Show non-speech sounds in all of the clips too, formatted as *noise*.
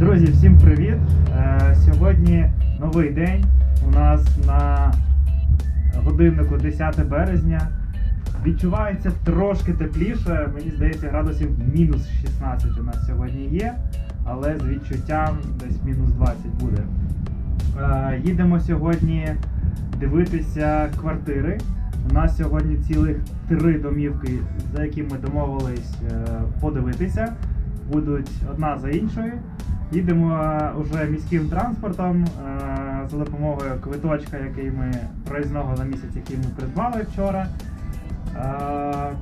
Друзі, всім привіт! Е, Сьогодні новий день. У нас на годиннику 10 березня. Відчувається трошки тепліше. Мені здається, градусів мінус 16 у нас сьогодні є, але з відчуттям десь мінус 20 буде. Е, Їдемо сьогодні дивитися квартири. У нас сьогодні цілих три домівки, за які ми домовились е, подивитися. Будуть одна за іншою. Їдемо е, уже міським транспортом е, за допомогою квиточка, який ми проїзного на місяць, який ми придбали вчора. Е,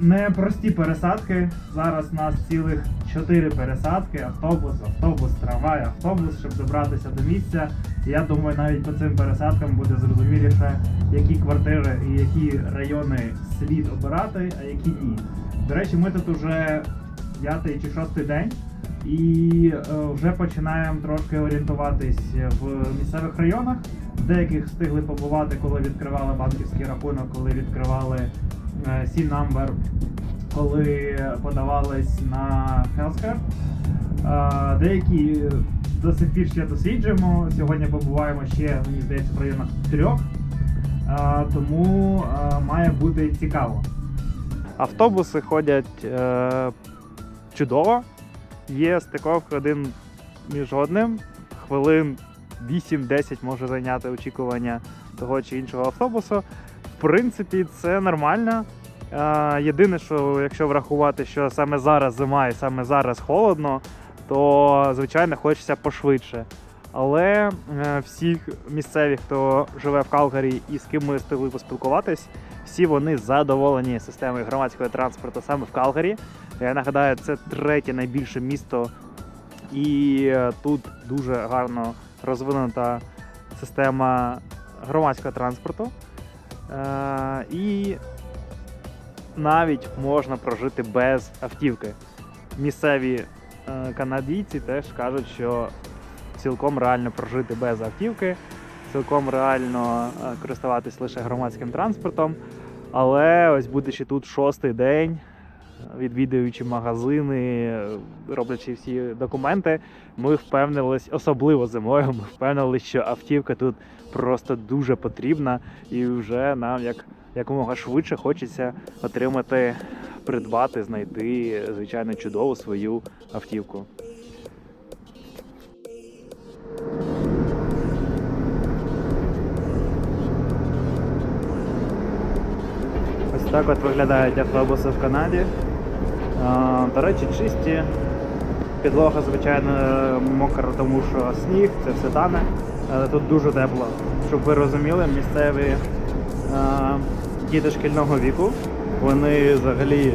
Непрості пересадки. Зараз у нас цілих чотири пересадки: автобус, автобус, трамвай, автобус, щоб добратися до місця. Я думаю, навіть по цим пересадкам буде зрозуміліше, які квартири і які райони слід обирати, а які ні. До речі, ми тут уже п'ятий чи шостий день і е, вже починаємо трошки орієнтуватись в місцевих районах. Деяких встигли побувати, коли відкривали банківський рахунок, коли відкривали е, C-Number, коли подавались на Healthcare. Е, Деякі до сих пір ще досліджуємо. Сьогодні побуваємо ще, мені здається, в районах трьох. Е, Тому е, має бути цікаво. Автобуси ходять е, чудово. Є стиковки один між одним. Хвилин 8-10 може зайняти очікування того чи іншого автобусу. В принципі, це нормально. Єдине, що якщо врахувати, що саме зараз зима і саме зараз холодно, то звичайно хочеться пошвидше. Але е, всіх місцевих, хто живе в Калгарі і з ким ми встигли поспілкуватись, всі вони задоволені системою громадського транспорту саме в Калгарі. Я нагадаю, це третє найбільше місто, і е, тут дуже гарно розвинута система громадського транспорту. Е, І навіть можна прожити без автівки. Місцеві е, канадійці теж кажуть, що цілком реально прожити без автівки, цілком реально користуватись лише громадським транспортом. Але ось будучи тут шостий день, відвідуючи магазини, роблячи всі документи, ми впевнились, особливо зимою, ми впевнились, що автівка тут просто дуже потрібна, і вже нам як якомога швидше хочеться отримати, придбати, знайти звичайно чудову свою автівку. Так от виглядають автобуси в Канаді. До речі, чисті. Підлога, звичайно, мокра, тому що сніг, це все тане. Але тут дуже тепло. Щоб ви розуміли, місцеві діти шкільного віку, вони взагалі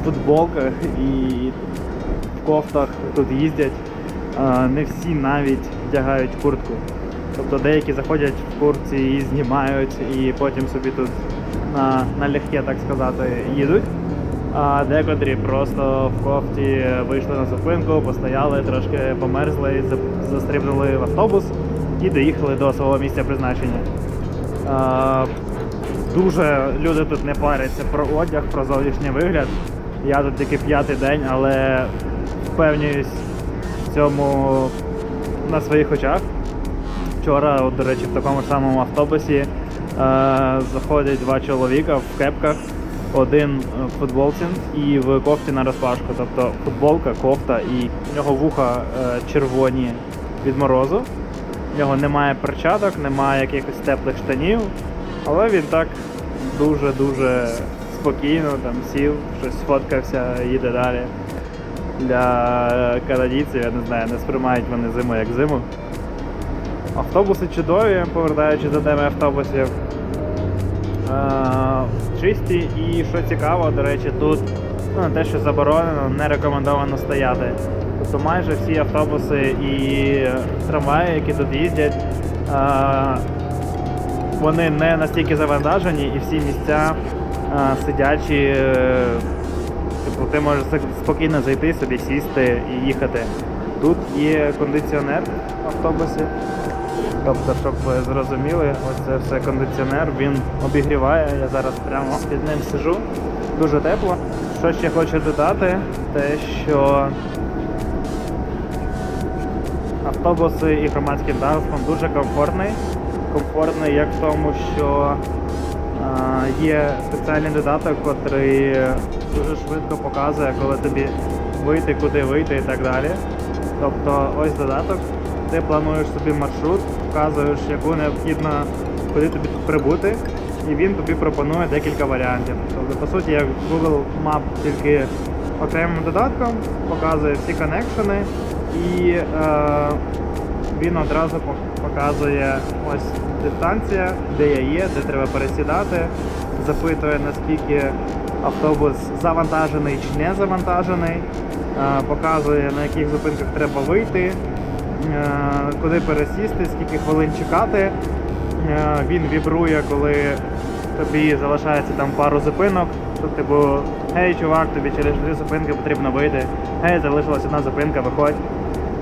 в футболках і в кофтах тут їздять. Не всі навіть вдягають куртку. Тобто деякі заходять в куртці і знімають, і потім собі тут на, на легке, так сказати, їдуть. А декотрі просто в кофті вийшли на зупинку, постояли, трошки померзли, за- застрибнули в автобус і доїхали до свого місця призначення. А, дуже люди тут не паряться про одяг, про зовнішній вигляд. Я тут тільки п'ятий день, але впевнююсь в цьому на своїх очах. Вчора, от, до речі, в такому ж самому автобусі е, заходять два чоловіка в кепках, один в футболці і в кофті на розпашку. Тобто футболка, кофта і в нього вуха е, червоні від морозу. В нього немає перчаток, немає якихось теплих штанів, але він так дуже-дуже спокійно там сів, щось сфоткався, їде далі. Для канадійців, я не знаю, не сприймають вони зиму як зиму. Автобуси чудові, повертаючись до теми автобусів. Чисті і що цікаво, до речі, тут ну, те, що заборонено, не рекомендовано стояти. Тобто майже всі автобуси і трамваї, які тут їздять, вони не настільки завантажені і всі місця сидячі. Типу, ти можеш спокійно зайти собі, сісти і їхати. Тут є кондиціонер в автобусі. Тобто, щоб ви зрозуміли, ось це все кондиціонер, він обігріває. Я зараз прямо під ним сижу. Дуже тепло. Що ще хочу додати, те, що автобуси і громадський транспорт дуже комфортний. Комфортний як в тому, що є спеціальний додаток, який дуже швидко показує, коли тобі вийти, куди вийти і так далі. Тобто ось додаток, ти плануєш собі маршрут, вказуєш, яку необхідно, куди тобі тут прибути, і він тобі пропонує декілька варіантів. Тобто, по суті, як Google Map тільки окремим додатком, показує всі коннекшени і е, він одразу показує ось дистанція, де я є, де треба пересідати, запитує наскільки автобус завантажений чи не завантажений, показує на яких зупинках треба вийти, е, куди пересісти, скільки хвилин чекати. Е, Він вібрує, коли тобі залишається там пару зупинок. Тут, типу, гей, чувак, тобі через дві зупинки потрібно вийти. Гей, залишилась одна зупинка, виходь.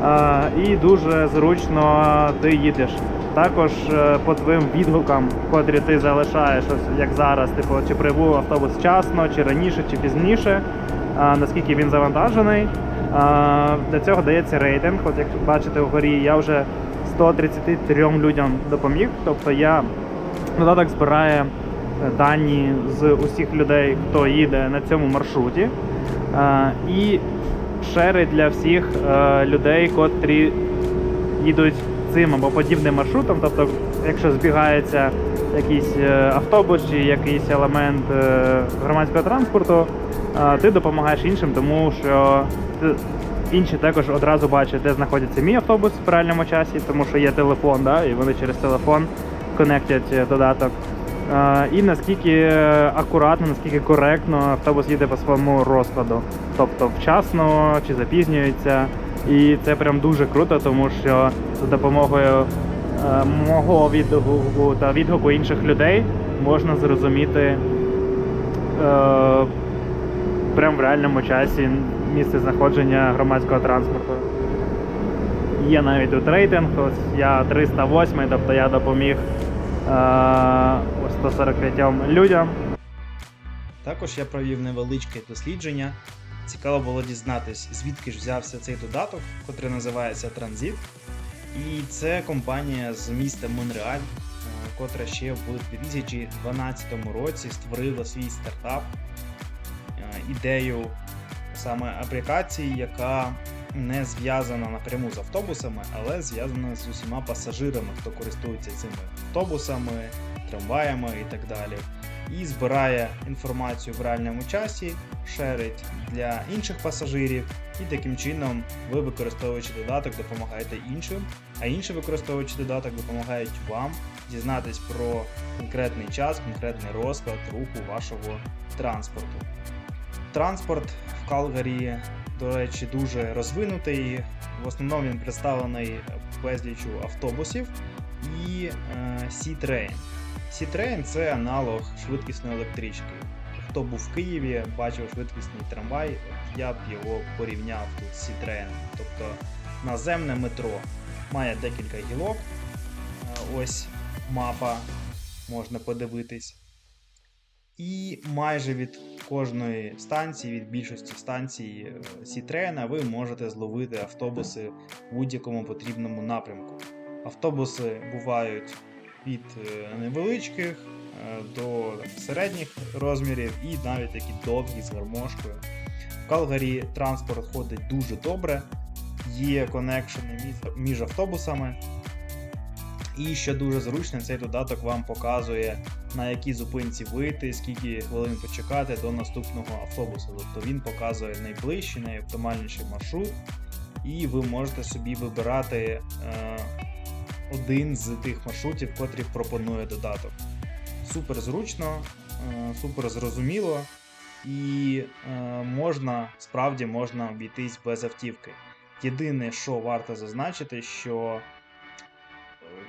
Е, І дуже зручно ти їдеш. Також е, по твоїм відгукам, котрі ти залишаєш, як зараз, типу, чи прибув автобус вчасно, чи раніше, чи пізніше, е, наскільки він завантажений. Для цього дається рейтинг. От як бачите вгорі, я вже 133 людям допоміг. Тобто я додаток збирає е, дані з усіх людей, хто їде на цьому маршруті. І шерить для всіх е, людей, котрі їдуть цим або подібним маршрутом. Тобто, якщо збігається якийсь е, автобус чи якийсь елемент громадського транспорту, ти допомагаєш іншим, тому що інші також одразу бачать, де знаходиться мій автобус в реальному часі, тому що є телефон, да, і вони через телефон конектять е, додаток. Е, І наскільки е, акуратно, наскільки коректно автобус їде по своєму розкладу, тобто вчасно чи запізнюється. І це прям дуже круто, тому що за допомогою е, мого відгуку та відгуку інших людей можна зрозуміти е, прям в реальному часі місце знаходження громадського транспорту. Є навіть тут рейтинг, ось я 308, тобто я допоміг е, ось 145 людям. Також я провів невеличке дослідження. Цікаво було дізнатись, звідки ж взявся цей додаток, котрий називається Транзит. І це компанія з міста Монреаль, е, котра ще в 2012 році створила свій стартап, ідею саме аплікації, яка не зв'язана напряму з автобусами, але зв'язана з усіма пасажирами, хто користується цими автобусами, трамваями і так далі і збирає інформацію в реальному часі, шерить для інших пасажирів, і таким чином ви, використовуючи додаток, допомагаєте іншим, а інші, використовуючи додаток, допомагають вам дізнатись про конкретний час, конкретний розклад руху вашого транспорту. Транспорт в Калгарі, до речі, дуже розвинутий. В основному він представлений безлічу автобусів і е, Sea-Train. Сітрейн це аналог швидкісної електрички. Хто був в Києві, бачив швидкісний трамвай, я б його порівняв тут з Сітреєном. Тобто наземне метро має декілька гілок. Е, Ось мапа можна подивитись. І майже від кожної станції, від більшості станцій е, Сітрена, ви можете зловити автобуси в будь-якому потрібному напрямку. Автобуси бувають від е, невеличких е, до середніх розмірів і навіть такі довгі з гармошкою. В Калгарі транспорт ходить дуже добре, є коннекшени між- автобусами. І що дуже зручно, цей додаток вам показує, на якій зупинці вийти, скільки хвилин почекати до наступного автобусу. Тобто він показує найближчий, найоптимальніший маршрут, і ви можете собі вибирати е, один з тих маршрутів, котрі пропонує додаток. Супер зручно, е, супер зрозуміло, і е, можна справді можна обійтись без автівки. Єдине, що варто зазначити, що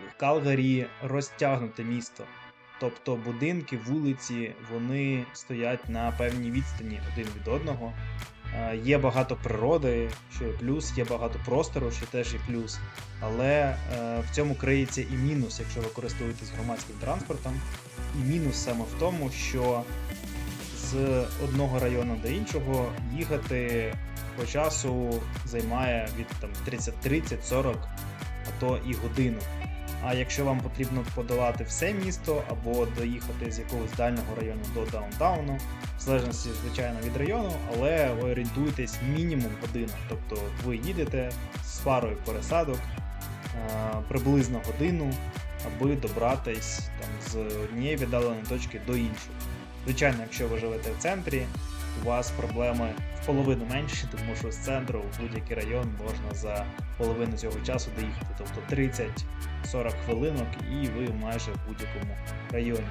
в Калгарі розтягнуте місто. Тобто будинки, вулиці, вони стоять на певній відстані один від одного. Е, Є багато природи, що є плюс, є багато простору, що теж є плюс. Але е, в цьому криється і мінус, якщо ви користуєтесь громадським транспортом. І мінус саме в тому, що з одного району до іншого їхати по часу займає від там 30, 30, 40, а то і годину. А якщо вам потрібно подолати все місто або доїхати з якогось дальнього району до даунтауну, в залежності, звичайно, від району, але ви орієнтуєтесь мінімум годину. Тобто ви їдете з парою пересадок е, приблизно годину, аби добратись там, з однієї віддаленої точки до іншої. Звичайно, якщо ви живете в центрі, у вас проблеми в половину менші, тому що з центру в будь-який район можна за половину цього часу доїхати. Тобто 30-40 хвилинок, і ви майже в будь-якому районі.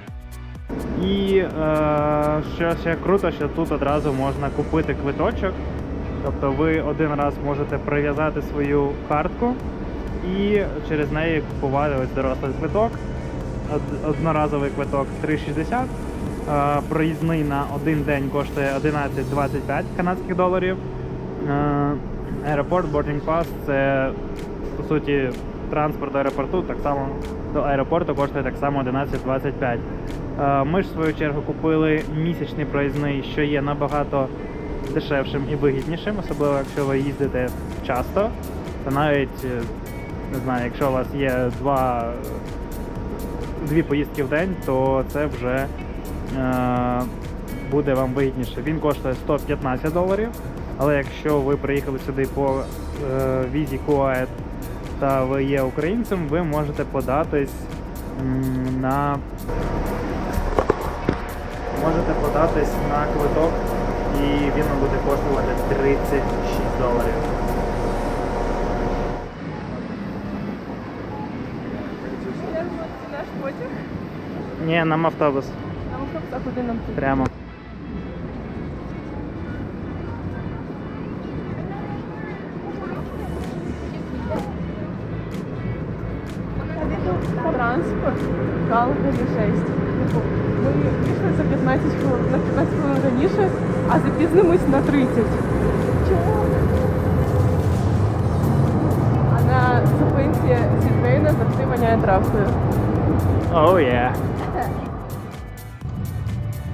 І е, що ще круто, що тут одразу можна купити квиточок. Тобто ви один раз можете прив'язати свою картку і через неї купувати ось дорослий квиток. Одноразовий квиток 3,60. Е, проїзний на один день коштує 11,25 канадських доларів. Е, аеропорт Boarding Pass це по суті транспорт до аеропорту, так само до аеропорту коштує так само 11,25. Е, Ми ж в свою чергу купили місячний проїзний, що є набагато дешевшим і вигіднішим, особливо якщо ви їздите часто, то навіть не знаю, якщо у вас є два, дві поїздки в день, то це вже буде вам вигідніше. Він коштує 115 доларів, але якщо ви приїхали сюди по е, візі КУАЕД та ви є українцем, ви можете податись на можете податись на квиток і він вам буде коштувати 36 доларів. Наш потяг. Ні, нам автобус. А куди нам тут? Прямо. Транспорт. Калгари 6. Типу, Ми вийшли за 15 хвилин, на 15 хвилин раніше, а запізнимось на 30. Чому? А на зупинці Сідвейна завжди воняє травкою. Oh yeah. *laughs*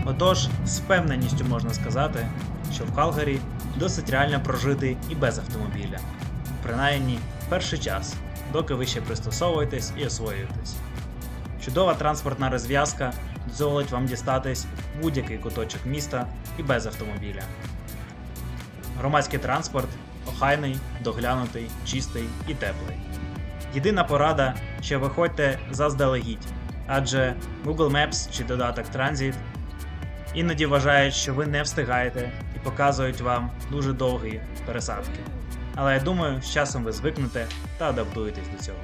Отож, з впевненістю можна сказати, що в Калгарі досить реально прожити і без автомобіля. Принаймні, перший час, доки ви ще пристосовуєтесь і освоюєтесь. Чудова транспортна розв'язка дозволить вам дістатись в будь-який куточок міста і без автомобіля. Громадський транспорт охайний, доглянутий, чистий і теплий. Єдина порада, що виходьте заздалегідь, адже Google Maps чи додаток Transit іноді вважають, що ви не встигаєте і показують вам дуже довгі пересадки. Але я думаю, з часом ви звикнете та адаптуєтесь до цього.